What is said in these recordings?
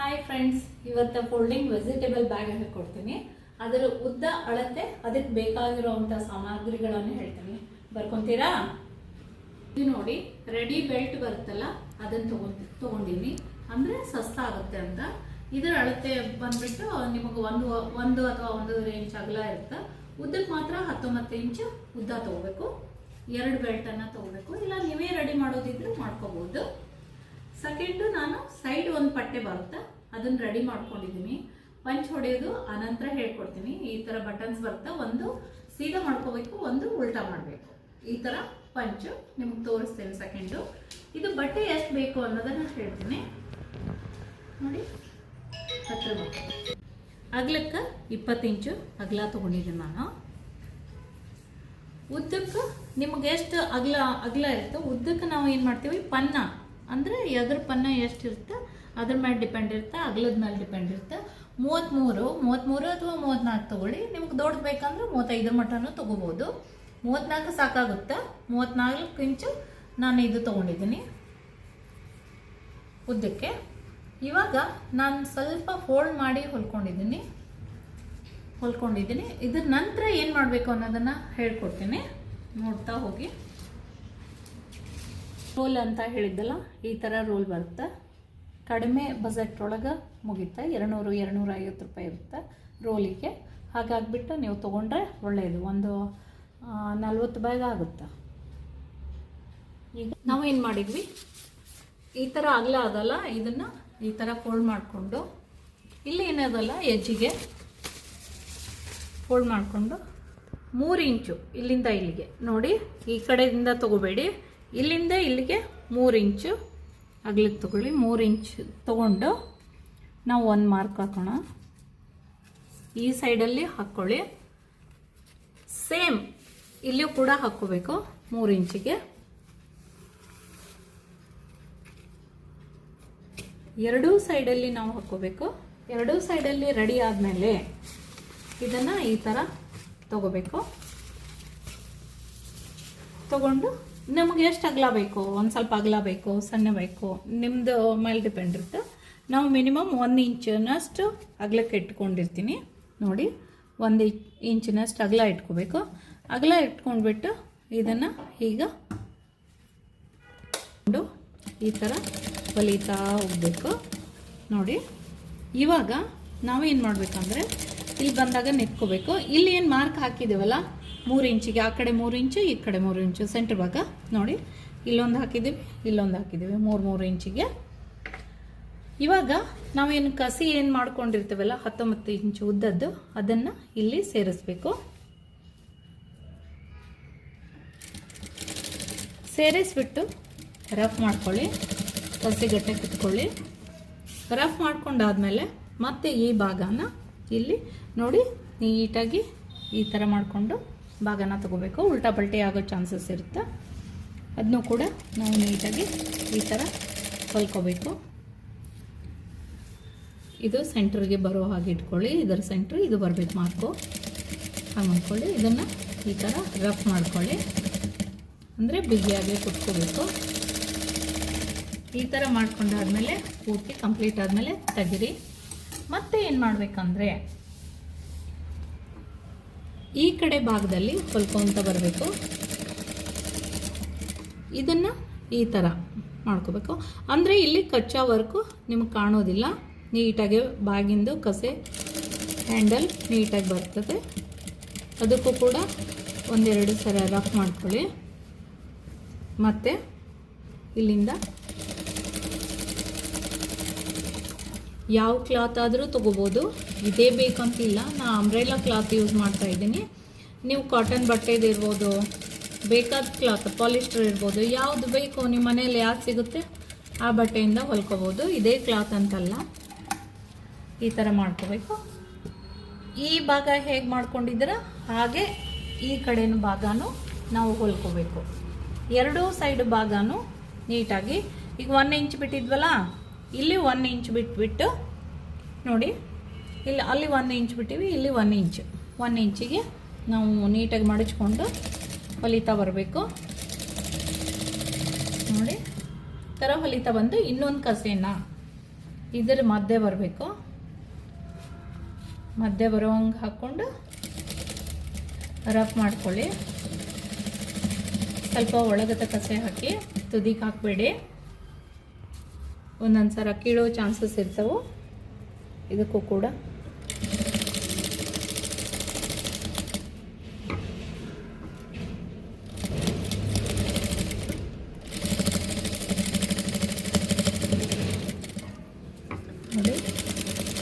Hi friends ಇವತ್ತು folding vegetable bag ಕೊಡ್ತೀನಿ. ಅದರ ಉದ್ದ, ಅಳತೆ ಅದಕ್ಕೆ ಬೇಕಾಗಿರುವಂಥ ಸಾಮಗ್ರಿಗಳನ್ನು ಹೇಳ್ತೀನಿ. ಬರ್ಕೊಂತೀರಾ? ಇದು ನೋಡಿ ರೆಡಿ ಬೆಲ್ಟ್ ಬರುತ್ತಲ್ಲ, ಅದನ್ನ ತಗೊಂಡ್ ತಗೊಂಡಿನಿ. ಅಂದ್ರೆ ಸಸ್ತಾ ಆಗುತ್ತೆ ಅಂತ. ಇದರ ಅಳತೆ ಬಂದ್ಬಿಟ್ಟು ನಿಮಗೆ ಒಂದು ಒಂದು ಅಥವಾ ಒಂದೂವರೆ ಇಂಚ್ ಅಗಲ ಇರುತ್ತೆ. ಉದ್ದಕ್ಕೆ ಮಾತ್ರ ಹತ್ತೊಂಬತ್ತು ಇಂಚ್ ಉದ್ದ ತಗೋಬೇಕು. ಎರಡು ಬೆಲ್ಟನ್ನು ತಗೋಬೇಕು. ಇಲ್ಲ ನೀವೇ ರೆಡಿ ಮಾಡೋದಿದ್ರೆ ಮಾಡ್ಕೋಬಹುದು ಸೆಕೆಂಡು ನಾನು ಸೈಡ್ ಒಂದು ಪಟ್ಟೆ ಬರುತ್ತೆ, ಅದನ್ನ ರೆಡಿ ಮಾಡ್ಕೊಂಡಿದ್ದೀನಿ. ಪಂಚ್ ಹೊಡೆಯೋದು ಅನಂತರ ಹೇಳ್ಕೊಡ್ತೀನಿ. ಈ ಥರ ಬಟನ್ಸ್ ಬರುತ್ತೆ. ಒಂದು ಸೀದಾ ಮಾಡ್ಕೋಬೇಕು, ಒಂದು ಉಲ್ಟಾ ಮಾಡಬೇಕು. ಈ ಥರ ಪಂಚು ನಿಮ್ಗೆ ತೋರಿಸ್ತೇನೆ ಸೆಕೆಂಡು. ಇದು ಬಟ್ಟೆ ಎಷ್ಟು ಬೇಕು ಅನ್ನೋದನ್ನು ಹೇಳ್ತೀನಿ. ನೋಡಿ, ಹತ್ರ ಅಗ್ಲಕ್ಕೆ ಇಪ್ಪತ್ತು ಇಂಚು ಅಗಲ ತೊಗೊಂಡಿದ್ದೀನಿ ನಾನು. ಉದ್ದಕ್ಕೆ ನಿಮ್ಗೆ ಎಷ್ಟು ಅಗಲ ಅಗಲ ಇರುತ್ತೋ, ಉದ್ದಕ್ಕೆ ನಾವು ಏನು ಮಾಡ್ತೀವಿ? ಪನ್ನ. ಅಂದರೆ ಎದ್ರ ಪನ್ನ ಎಷ್ಟು ಇರುತ್ತೆ ಅದ್ರ ಮೇಲೆ ಡಿಪೆಂಡ್ ಇರುತ್ತೆ ಅಗಲದ ಮೇಲೆ ಡಿಪೆಂಡ್ ಇರುತ್ತೆ ಮೂವತ್ತ್ಮೂರು ಮೂವತ್ತ್ಮೂರು ಅಥವಾ ಮೂವತ್ತ್ನಾಲ್ಕು ತೊಗೊಳ್ಳಿ. ನಿಮ್ಗೆ ದೊಡ್ಡದು ಬೇಕಂದ್ರೆ ಮೂವತ್ತೈದು ಮಟನೂ ತೊಗೋಬೋದು. ಮೂವತ್ತ್ನಾಲ್ಕು ಸಾಕಾಗುತ್ತೆ? ಮೂವತ್ತ್ನಾಲ್ಕು ಇಂಚು ನಾನು ಇದು ತೊಗೊಂಡಿದ್ದೀನಿ. ಉದ್ದಕ್ಕೆ. ಇವಾಗ ನಾನು ಸ್ವಲ್ಪ ಫೋಲ್ಡ್ ಮಾಡಿ ಹೊಲ್ಕೊಂಡಿದ್ದೀನಿ. ಹೊಲ್ಕೊಂಡಿದ್ದೀನಿ. ಇದ್ರ ನಂತರ ಏನು ಮಾಡಬೇಕು ಅನ್ನೋದನ್ನು ಹೇಳ್ಕೊಡ್ತೀನಿ. ನೋಡ್ತಾ ಹೋಗಿ. ರೋಲ್ ಅಂತ ಹೇಳಿದ್ದಲ್ಲ, ಈ ಥರ ರೋಲ್ ಬರುತ್ತೆ. ಕಡಿಮೆ ಬಜೆಟ್ ಒಳಗೆ ಮುಗಿತಾ ಎರಡುನೂರು ಎರಡುನೂರ ಐವತ್ತು ರೂಪಾಯಿ ಇರುತ್ತೆ ರೋಲಿಗೆ. ಹಾಗಾಗಿಬಿಟ್ಟು ನೀವು ತೊಗೊಂಡ್ರೆ ಒಳ್ಳೆಯದು ಒಂದು ನಲ್ವತ್ತು ಬ್ಯಾಗ್ ಆಗುತ್ತೆ. ಈಗ ನಾವು ಏನು ಮಾಡಿದ್ವಿ? ಈ ಥರ ಅಗಲ ಅದಲ್ಲ, ಇದನ್ನು ಈ ಥರ ಫೋಲ್ಡ್ ಮಾಡಿಕೊಂಡು, ಇಲ್ಲಿ ಏನದಲ್ಲ ಎಜ್ಜಿಗೆ ಫೋಲ್ಡ್ ಮಾಡಿಕೊಂಡು, ಮೂರು ಇಂಚು ಇಲ್ಲಿಂದ ಇಲ್ಲಿಗೆ. ನೋಡಿ, ಈ ಕಡೆಯಿಂದ ತಗೋಬೇಡಿ. ಇಲ್ಲಿಂದ ಇಲ್ಲಿಗೆ ಮೂರು ಇಂಚು ಅಗ್ಲಿಗೆ ತಗೊಳ್ಳಿ. ಮೂರು ಇಂಚ್ ತಗೊಂಡು ನಾವು ಒಂದು ಮಾರ್ಕ್ ಹಾಕೋಣ. ಈ ಸೈಡಲ್ಲಿ ಹಾಕ್ಕೊಳ್ಳಿ ಸೇಮ್ ಇಲ್ಲಿಯೂ ಕೂಡ ಹಾಕ್ಕೋಬೇಕು ಮೂರು ಇಂಚಿಗೆ. ಎರಡೂ ಸೈಡಲ್ಲಿ ನಾವು ಹಾಕ್ಕೋಬೇಕು. ಎರಡೂ ಸೈಡಲ್ಲಿ ರೆಡಿ ಆದಮೇಲೆ ಇದನ್ನು ಈ ಥರ ತಗೋಬೇಕು. ತಗೊಂಡು ನಮಗೆ ಎಷ್ಟು ಅಗಲ ಬೇಕು? ಒಂದು ಸ್ವಲ್ಪ ಅಗಲ ಬೇಕು, ಸಣ್ಣ ಬೇಕು. ನಿಮ್ಮದು ಮೇಲೆ ಡಿಪೆಂಡ್ ಇರುತ್ತೆ. ನಾವು ಮಿನಿಮಮ್ ಒಂದು ಇಂಚಿನಷ್ಟು ಅಗಲಕ್ಕೆ ಇಟ್ಕೊಂಡಿರ್ತೀನಿ. ನೋಡಿ, ಒಂದು ಇಂಚಿನಷ್ಟು ಅಗಲ ಇಟ್ಕೋಬೇಕು. ಅಗಲ ಇಟ್ಕೊಂಡ್ಬಿಟ್ಟು ಇದನ್ನು ಈಗ ಈ ಥರ ಬಲಿತಾ ಹೋಗ್ಬೇಕು. ನೋಡಿ, ಇವಾಗ ನಾವೇನು ಮಾಡಬೇಕಂದ್ರೆ, ಇಲ್ಲಿ ಬಂದಾಗ ನಿಂತ್ಕೋಬೇಕು. ಇಲ್ಲಿ ಏನು ಮಾರ್ಕ್ ಹಾಕಿದ್ದೀವಲ್ಲ ಮೂರು ಇಂಚಿಗೆ, ಆ ಕಡೆ ಮೂರು ಇಂಚು, ಈ ಕಡೆ ಮೂರು ಇಂಚು ಸೆಂಟ್ರ್ ಭಾಗ. ನೋಡಿ, ಇಲ್ಲೊಂದು ಹಾಕಿದ್ದೀವಿ ಇಲ್ಲೊಂದು ಹಾಕಿದ್ದೀವಿ, ಮೂರು ಮೂರು ಇಂಚಿಗೆ. ಇವಾಗ ನಾವೇನು ಕಸಿ ಏನು ಮಾಡ್ಕೊಂಡಿರ್ತೀವಲ್ಲ, ಹತ್ತೊಂಬತ್ತು ಇಂಚು ಉದ್ದದ್ದು, ಅದನ್ನು ಇಲ್ಲಿ ಸೇರಿಸ್ಬೇಕು. ಸೇರಿಸ್ಬಿಟ್ಟು ರಫ್ ಮಾಡ್ಕೊಳ್ಳಿ, ಕಸಿಗಟ್ಟೆ ಕಿತ್ಕೊಳ್ಳಿ. ರಫ್ ಮಾಡ್ಕೊಂಡಾದಮೇಲೆ ಮತ್ತೆ ಈ ಭಾಗನ ಇಲ್ಲಿ ನೋಡಿ, ನೀಟಾಗಿ ಈ ಥರ ಮಾಡಿಕೊಂಡು ಭಾಗನ ತಗೋಬೇಕು. ಉಲ್ಟಾ ಪಲ್ಟಿ ಆಗೋ ಚಾನ್ಸಸ್ ಇರುತ್ತೆ. ಅದನ್ನೂ ಕೂಡ ನಾವು ನೀಟಾಗಿ ಈ ಥರ ಹೊಲ್ಕೋಬೇಕು ಇದು ಸೆಂಟ್ರಿಗೆ ಬರೋ ಹಾಗೆ ಇಟ್ಕೊಳ್ಳಿ. ಇದರ ಸೆಂಟ್ರ್, ಇದು ಬರಬೇಕು ಮಾರ್ಕು. ಹಾಗೆ ಮಾಡ್ಕೊಳ್ಳಿ. ಇದನ್ನು ಈ ಥರ ರಫ್ ಮಾಡ್ಕೊಳ್ಳಿ. ಅಂದರೆ ಬಿಗಿಯಾಗಿ ಕುಟ್ಕೋಬೇಕು. ಈ ಥರ ಮಾಡ್ಕೊಂಡಾದ್ಮೇಲೆ ಪೂರ್ತಿ ಕಂಪ್ಲೀಟ್ ಆದಮೇಲೆ ತೆಗಿರಿ. ಮತ್ತೆ ಏನು ಮಾಡಬೇಕಂದ್ರೆ ಈ ಕಡೆ ಭಾಗದಲ್ಲಿ ಹೊಲ್ಕೊಂತ ಬರಬೇಕು. ಇದನ್ನು ಈ ಥರ ಮಾಡ್ಕೋಬೇಕು. ಅಂದರೆ ಇಲ್ಲಿ ಕಚ್ಚಾ ವರ್ಕು ನಿಮಗೆ ಕಾಣೋದಿಲ್ಲ. ನೀಟಾಗಿ ಬಾಗಿಂದು ಕಸೆ ಹ್ಯಾಂಡಲ್ ನೀಟಾಗಿ ಬರ್ತದೆ. ಅದಕ್ಕೂ ಕೂಡ ಒಂದೆರಡು ಸಲ ರಫ್ ಮಾಡ್ಕೊಳ್ಳಿ. ಮತ್ತು ಇಲ್ಲಿಂದ ಯಾವ ಕ್ಲಾತ್ ಆದರೂ ತೊಗೋಬೋದು. ಇದೇ ಬೇಕಂತಿಲ್ಲ. ನಾನು ಅಂಬ್ರೆಲಾ ಕ್ಲಾತ್ ಯೂಸ್ ಮಾಡ್ತಾ ಇದ್ದೀನಿ. ನೀವು ಕಾಟನ್ ಬಟ್ಟೆದು ಇರ್ಬೋದು, ಬೇಕಾದ ಕ್ಲಾತ್ ಪಾಲಿಸ್ಟರ್ ಇರ್ಬೋದು, ಯಾವುದು ಬೇಕು ನಿಮ್ಮ ಮನೇಲಿ ಯಾವ್ದು ಸಿಗುತ್ತೆ ಆ ಬಟ್ಟೆಯಿಂದ ಹೊಲ್ಕೋಬೋದು. ಇದೇ ಕ್ಲಾತ್ ಅಂತಲ್ಲ. ಈ ಥರ ಮಾಡ್ಕೋಬೇಕು. ಈ ಭಾಗ ಹೇಗೆ ಮಾಡ್ಕೊಂಡಿದ್ದೀರ? ಹಾಗೆ ಈ ಕಡೆನ ಭಾಗನೂ ನಾವು ಹೊಲ್ಕೋಬೇಕು. ಎರಡೂ ಸೈಡ್ ಭಾಗನೂ ನೀಟಾಗಿ. ಈಗ ಒನ್ ಇಂಚ್ ಬಿಟ್ಟಿದ್ವಲ್ಲ? ಇಲ್ಲಿ ಒನ್ ಇಂಚ್ ಬಿಟ್ಬಿಟ್ಟು ನೋಡಿ, ಇಲ್ಲಿ ಅಲ್ಲಿ ಒಂದು ಇಂಚ್ ಬಿಟ್ಟಿವಿ, ಇಲ್ಲಿ ಒನ್ ಇಂಚ್ ಒನ್ ಇಂಚಿಗೆ ನಾವು ನೀಟಾಗಿ ಮಡಚ್ಕೊಂಡು ಹೊಲಿತಾ ಬರಬೇಕು. ನೋಡಿ ಥರ ಹೊಲಿತಾ ಬಂದು ಇನ್ನೊಂದು ಕಸೇನ ಇದರ ಮಧ್ಯೆ ಬರಬೇಕು. ಮಧ್ಯೆ ಬರೋಂಗೆ ಹಾಕ್ಕೊಂಡು ರಫ್ ಮಾಡ್ಕೊಳ್ಳಿ. ಸ್ವಲ್ಪ ಒಳಗತ್ತ ಕಸೆ ಹಾಕಿ ತುದಿಗೆ ಹಾಕಬೇಡಿ. ಒಂದೊಂದು ಸಲ ಕೀಳೋ ಚಾನ್ಸಸ್ ಇರ್ತವೆ. ಇದಕ್ಕೂ ಕೂಡ.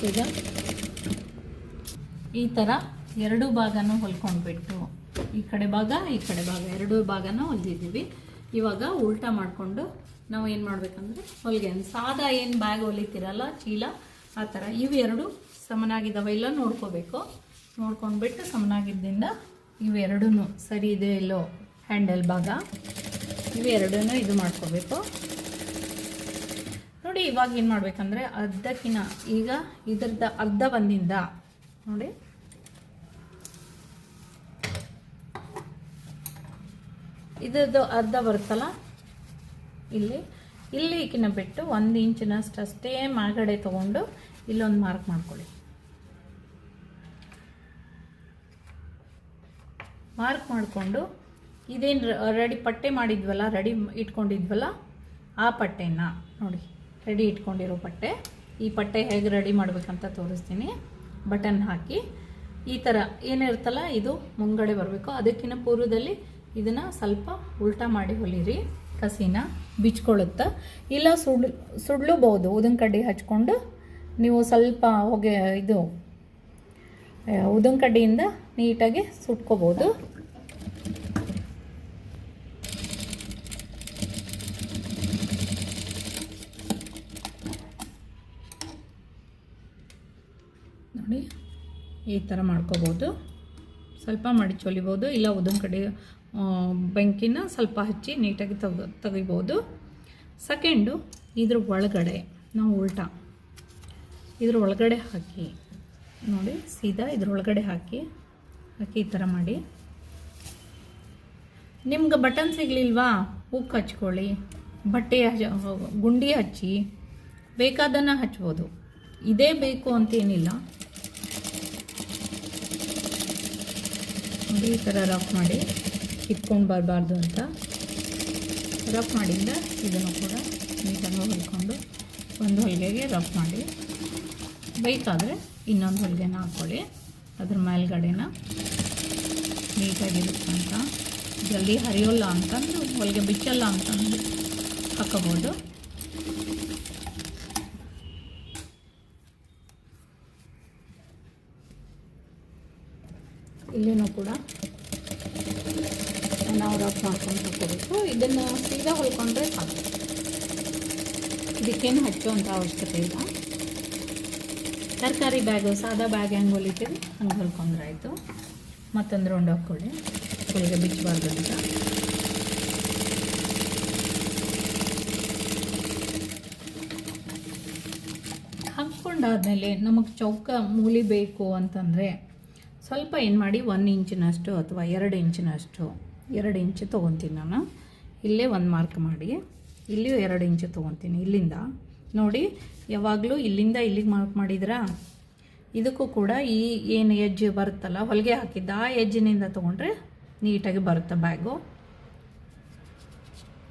ಈಗ ಈ ಥರ ಎರಡು ಭಾಗನ ಹೊಲ್ಕೊಂಡ್ಬಿಟ್ಟು, ಈ ಕಡೆ ಭಾಗ, ಈ ಕಡೆ ಭಾಗ, ಎರಡು ಭಾಗನ ಹೊಲ್ದಿದ್ದೀವಿ. ಇವಾಗ ಉಲ್ಟಾ ಮಾಡಿಕೊಂಡು ನಾವು ಏನು ಮಾಡಬೇಕಂದ್ರೆ ಹೊಲಿಗೆ ಸಾದಾ ಏನು ಬ್ಯಾಗ್ ಹೊಲಿತೀರಲ್ಲ, ಚೀಲ, ಆ ಥರ ಇವು ಎರಡು ಸಮನಾಗಿದ್ದಾವೆ ಇಲ್ಲ ನೋಡ್ಕೋಬೇಕು. ನೋಡ್ಕೊಂಡ್ಬಿಟ್ಟು ಸಮನಾಗಿದ್ದಿಂದ ಇವೆರಡೂ ಸರಿ ಇದೆ ಇಲ್ಲೋ ಹ್ಯಾಂಡಲ್ ಭಾಗ ಇವೆರಡೂ ಇದು ಮಾಡ್ಕೋಬೇಕು. ನೋಡಿ ಇವಾಗ ಏನು ಮಾಡಬೇಕಂದ್ರೆ ಅರ್ಧಕ್ಕಿನ, ಈಗ ಇದರದ ಅರ್ಧ ಬಂದಿಂದ, ನೋಡಿ. ಇದರದ್ದು ಅರ್ಧ ಬರುತ್ತಲ್ಲ ಇಲ್ಲಿ. ಇಲ್ಲಿ ಈಕಿನ ಬಿಟ್ಟು ಒಂದು ಇಂಚಿನಷ್ಟು ಅಷ್ಟೇ ಮಾಗಡೆ ತೊಗೊಂಡು ಇಲ್ಲೊಂದು ಮಾರ್ಕ್ ಮಾಡ್ಕೊಳ್ಳಿ. ಮಾರ್ಕ್ ಮಾಡಿಕೊಂಡು ಇದೇನು ರೆಡಿ ಪಟ್ಟೆ ಮಾಡಿದ್ವಲ್ಲ, ರೆಡಿ ಇಟ್ಕೊಂಡಿದ್ವಲ್ಲ, ಆ ಪಟ್ಟೆನ ನೋಡಿ, ರೆಡಿ ಇಟ್ಕೊಂಡಿರೋ ಪಟ್ಟೆ. ಈ ಪಟ್ಟೆ ಹೇಗೆ ರೆಡಿ ಮಾಡಬೇಕಂತ ತೋರಿಸ್ತೀನಿ. ಬಟನ್ ಹಾಕಿ. ಈ ಥರ ಏನಿರುತ್ತಲ್ಲ, ಇದು ಮುಂಗಡೆ ಬರಬೇಕು. ಅದಕ್ಕಿಂತ ಪೂರ್ವದಲ್ಲಿ ಇದನ್ನು ಸ್ವಲ್ಪ ಉಲ್ಟಾ ಮಾಡಿ ಹೊಲಿರಿ ಕಸಿನ ಬಿಚ್ಕೊಳ್ಳುತ್ತಾ. ಇಲ್ಲ ಸುಡ್ಲು ಸುಡ್ಲೂಬಹುದು. ಉದಿನ ಕಡ್ಡಿ ಹಚ್ಕೊಂಡು ನೀವು ಸ್ವಲ್ಪ ಹೊಗೆ ಇದು ಉದಿನ ಕಡ್ಡಿಯಿಂದ ನೀಟಾಗಿ ಸುಟ್ಕೋಬೋದು ನೋಡಿ ಈ ಥರ ಮಾಡ್ಕೋಬೋದು ಸ್ವಲ್ಪ ಮಡಿಚೊಲಿಬೋದು ಇಲ್ಲ ಉದನ್ ಕಡೆ ಆ, ಬೆಂಕಿನ ಸ್ವಲ್ಪ ಹಚ್ಚಿ ನೀಟಾಗಿ ತೆಗ, ತೆಗಿಬೋದು. ಸೆಕೆಂಡು ಇದ್ರ ಒಳಗಡೆ, ನಾವು ಉಲ್ಟಾ. ಇದ್ರ ಒಳಗಡೆ ಹಾಕಿ, ನೋಡಿ, ಸೀದಾ ಇದ್ರ ಒಳಗಡೆ ಹಾಕಿ ಹಾಕಿ ಈ ಥರ ಮಾಡಿ. ನಿಮ್ಗೆ ಬಟನ್ ಸಿಗಲಿಲ್ವಾ? ಉಕ್ಕು ಹಚ್ಕೊಳ್ಳಿ. ಬಟ್ಟೆ ಗುಂಡಿ ಹಚ್ಚಿ, ಬೇಕಾದನ್ನು ಹಚ್ಬೋದು. ಇದೇ ಬೇಕು ಅಂತೇನಿಲ್ಲ. ಈ ಥರ ರಫ್ ಮಾಡಿ. ಕಿತ್ಕೊಂಡು ಬರಬಾರ್ದು ಅಂತ ರಫ್ ಮಾಡಿದ್ದ. ಇದನ್ನು ಕೂಡ ನೀಟಾಗಿ ಹೊಲ್ಕೊಂಡು ಒಂದು ಹೊಲಿಗೆಗೆ ರಫ್ ಮಾಡಿ. ಬೇಕಾದರೆ ಇನ್ನೊಂದು ಹೊಲಿಗೆನ ಹಾಕ್ಕೊಳ್ಳಿ ಅದ್ರ ಮೇಲ್ಗಡೆನ ನೀಟಾಗಿರುತ್ತೆ ಅಂತ. ಜಲ್ದಿ ಹರಿಯೋಲ್ಲ ಅಂತಂದು ಹೊಲಿಗೆ ಬಿಚ್ಚಲ್ಲ ಅಂತಂದು ಹಾಕೋಬೋದು. ಇಲ್ಲಿನೂ ಕೂಡ ನಾವು ರಫ್ ಮಾಡ್ಕೊಂಡು ಹಾಕೋಬೇಕು ಇದನ್ನು ಸೀದಾ ಹೊಲ್ಕೊಂಡ್ರೆ ಸಾಕು. ಇದಕ್ಕೇನು ಹಚ್ಚುವಂಥ ಅವಶ್ಯಕತೆ ಇಲ್ಲ. ತರಕಾರಿ ಬ್ಯಾಗು, ಸಾದಾ ಬ್ಯಾಗ್ ಹೆಂಗೆ ಹೊಲಿತೀವಿ? ಹಂಗೆ ಹೊಲ್ಕೊಂಡ್ರೆ ಆಯಿತು. ಮತ್ತೊಂದು ರೌಂಡ್ ಹಾಕ್ಕೊಳ್ಳಿ ಹೊಲಿಗೆ ಬಿಚ್ಚಬಾರ್ದು ಅಂತ. ಹಾಕ್ಕೊಂಡಾದಮೇಲೆ ನಮಗೆ ಚೌಕ ಮೂಲಿ ಬೇಕು ಅಂತಂದರೆ ಸ್ವಲ್ಪ ಏನು ಮಾಡಿ, ಒಂದು ಇಂಚಿನಷ್ಟು ಅಥವಾ ಎರಡು ಇಂಚಿನಷ್ಟು ಎರಡು ಇಂಚು ತೊಗೊತೀನಿ ನಾನು. ಇಲ್ಲೇ ಒಂದು ಮಾರ್ಕ್ ಮಾಡಿ. ಇಲ್ಲಿಯೂ ಎರಡು ಇಂಚು ತೊಗೊತೀನಿ, ಇಲ್ಲಿಂದ. ನೋಡಿ, ಯಾವಾಗಲೂ ಇಲ್ಲಿಂದ ಇಲ್ಲಿಗೆ ಮಾರ್ಕ್ ಮಾಡಿದ್ರಾ? ಇದಕ್ಕೂ ಕೂಡ ಈ ಏನು ಎಜ್ ಬರುತ್ತಲ್ಲ, ಹೊಲಿಗೆ ಹಾಕಿದ್ದ, ಆ ಎಜ್ಜಿನಿಂದ ತೊಗೊಂಡ್ರೆ ನೀಟಾಗಿ ಬರುತ್ತೆ ಬ್ಯಾಗು.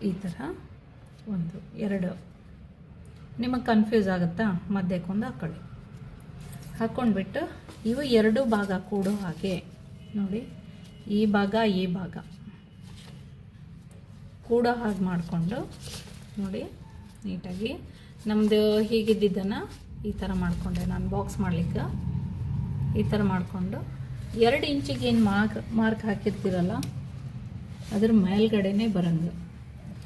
ಈ ಥರ ಒಂದು, ಎರಡು. ನಿಮಗೆ ಕನ್ಫ್ಯೂಸ್ ಆಗುತ್ತಾ? ಮಧ್ಯಕ್ಕೊಂದು ಹಾಕೊಳ್ಳಿ. ಹಾಕ್ಕೊಂಡ್ಬಿಟ್ಟು ಇವು ಎರಡು ಭಾಗ ಕೂಡೋ ಹಾಗೆ. ನೋಡಿ, ಈ ಭಾಗ ಈ ಭಾಗ. ಕೂಡೋ ಹಾಗೆ ಮಾಡಿಕೊಂಡು ನೋಡಿ, ನೀಟಾಗಿ. ನಮ್ಮದು ಹೀಗಿದ್ದಿದ್ದನ್ನು ಈ ಥರ ಮಾಡಿಕೊಂಡೆ ನಾನು ಬಾಕ್ಸ್ ಮಾಡಲಿಕ್ಕೆ. ಈ ಥರ ಮಾಡಿಕೊಂಡು ಎರಡು ಇಂಚಿಗೆ ಏನು ಮಾರ್ಕ್ ಮಾರ್ಕ್ ಹಾಕಿರ್ತೀರಲ್ಲ, ಅದ್ರ ಮೇಲ್ಗಡೆನೇ ಬರಂಗೆ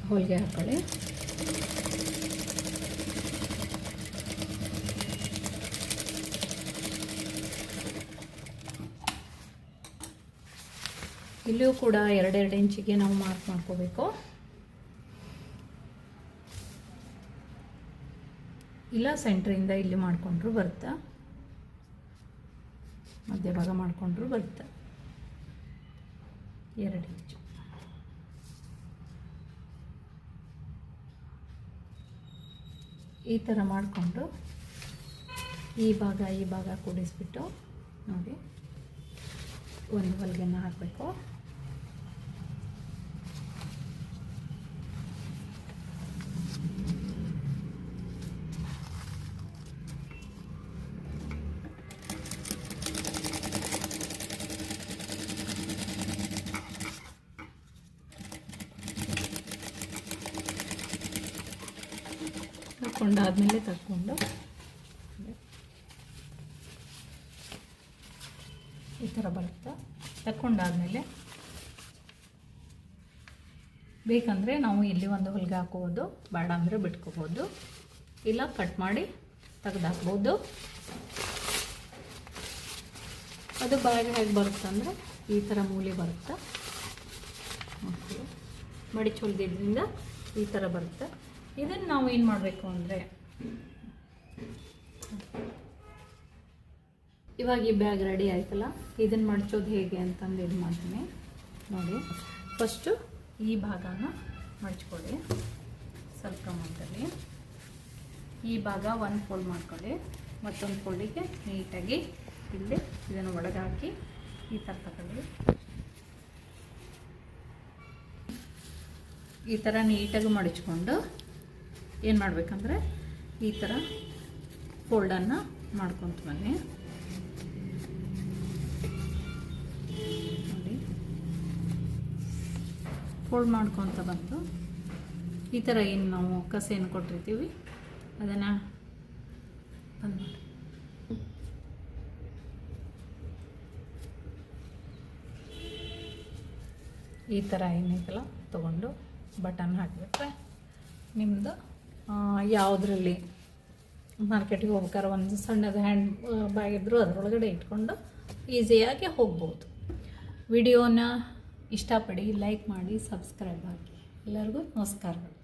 ಹೋಳಿಗೆ ಹಾಕೊಳ್ಳಿ. ಇಲ್ಲಿಯೂ ಕೂಡ ಎರಡೆರಡು ಇಂಚಿಗೆ ನಾವು ಮಾರ್ಕ್ ಮಾಡ್ಕೋಬೇಕು. ಇಲ್ಲ ಸೆಂಟ್ರಿಂದ ಇಲ್ಲಿ ಮಾಡಿಕೊಂಡ್ರು ಬರುತ್ತೆ ಮಧ್ಯಭಾಗ ಮಾಡಿಕೊಂಡ್ರು ಬರುತ್ತೆ ಎರಡು ಇಂಚು ಈ ಥರ ಮಾಡಿಕೊಂಡು ಈ ಭಾಗ ಈ ಭಾಗ ಕೂಡಿಸ್ಬಿಟ್ಟು ನೋಡಿ, ಒಂದು ಹೊಲಿಗೆನ ಹಾಕಬೇಕು. ತಗೊಂಡಾದ್ಮೇಲೆ ತಗೊಂಡು ಈ ಥರ ಬರುತ್ತೆ? ತಕ್ಕೊಂಡಾದ್ಮೇಲೆ ಬೇಕಂದರೆ ನಾವು ಇಲ್ಲಿ ಒಂದು ಹೊಲಿಗೆ ಹಾಕೋಬೋದು, ಬೇಡ ಅಂದರೆ ಬಿಟ್ಕೋಬೋದು. ಇಲ್ಲ, ಕಟ್ ಮಾಡಿ ತೆಗೆದಾಕ್ಬೋದು. ಅದು ಬಾಯಿ ಹೇಗೆ ಬರುತ್ತೆ ಅಂದರೆ ಈ ಥರ ಮೂಲೆ ಬರುತ್ತೆ. ಮಡಿಚ್ ಈ ಥರ ಬರುತ್ತೆ. ಇದನ್ನು ನಾವು ಏನು ಮಾಡಬೇಕು ಅಂದರೆ ಇವಾಗ ಈ ಬ್ಯಾಗ್ ರೆಡಿ ಆಯ್ತಲ್ಲ? ಇದನ್ನು ಮಡಚೋದು ಹೇಗೆ ಅಂತಂದು ಇದು ಮಾಡ್ತೀನಿ. ನೋಡಿ. ಫಸ್ಟು ಈ ಭಾಗನ ಮಡ್ಚ್ಕೊಳ್ಳಿ. ಸ್ವಲ್ಪ ಪ್ರಮಾಣದಲ್ಲಿ ಈ ಭಾಗ ಒಂದು ಫೋಲ್ಡ್ ಮಾಡ್ಕೊಳ್ಳಿ. ಮತ್ತೊಂದು ಫೋಲ್ಡಿಗೆ ನೀಟಾಗಿ ಇಲ್ಲಿ ಇದನ್ನು ಒಳಗೆ ಹಾಕಿ ಈ ಥರ ತಗೊಳ್ಳಿ. ಈ ಥರ ನೀಟಾಗಿ ಮಡಚ್ಕೊಂಡು ಏನು ಮಾಡಬೇಕಂದ್ರೆ ಈ ಥರ ಫೋಲ್ಡನ್ನು ಮಾಡ್ಕೊತ ಬನ್ನಿ. ನೋಡಿ. ಫೋಲ್ಡ್ ಮಾಡ್ಕೊತ ಬಂದು ಈ ಥರ ಏನು ನಾವು ಕಸೇನು ಕೊಟ್ಟಿರ್ತೀವಿ, ಅದನ್ನು ಬಂದ್ ಮಾಡಿ. ಈ ಥರ ಏನೈತಲ್ಲ ತೊಗೊಂಡು ಬಟನ್ ಹಾಕಿಬಿಟ್ರೆ ನಿಮ್ಮದು ಯಾವುದ್ರಲ್ಲಿ ಮಾರ್ಕೆಟಿಗೆ ಹೋಗ್ಬೇಕಾದ್ರೆ ಒಂದು ಸಣ್ಣದು ಹ್ಯಾಂಡ್ ಬ್ಯಾಗ್ ಇದ್ದರೂ ಅದರೊಳಗಡೆ ಇಟ್ಕೊಂಡು ಈಸಿಯಾಗಿ ಹೋಗ್ಬೋದು. ವಿಡಿಯೋನ ಇಷ್ಟಪಡಿ ಲೈಕ್ ಮಾಡಿ ಸಬ್ಸ್ಕ್ರೈಬ್ ಆಗಿ ಎಲ್ಲರಿಗೂ ನಮಸ್ಕಾರಗಳು.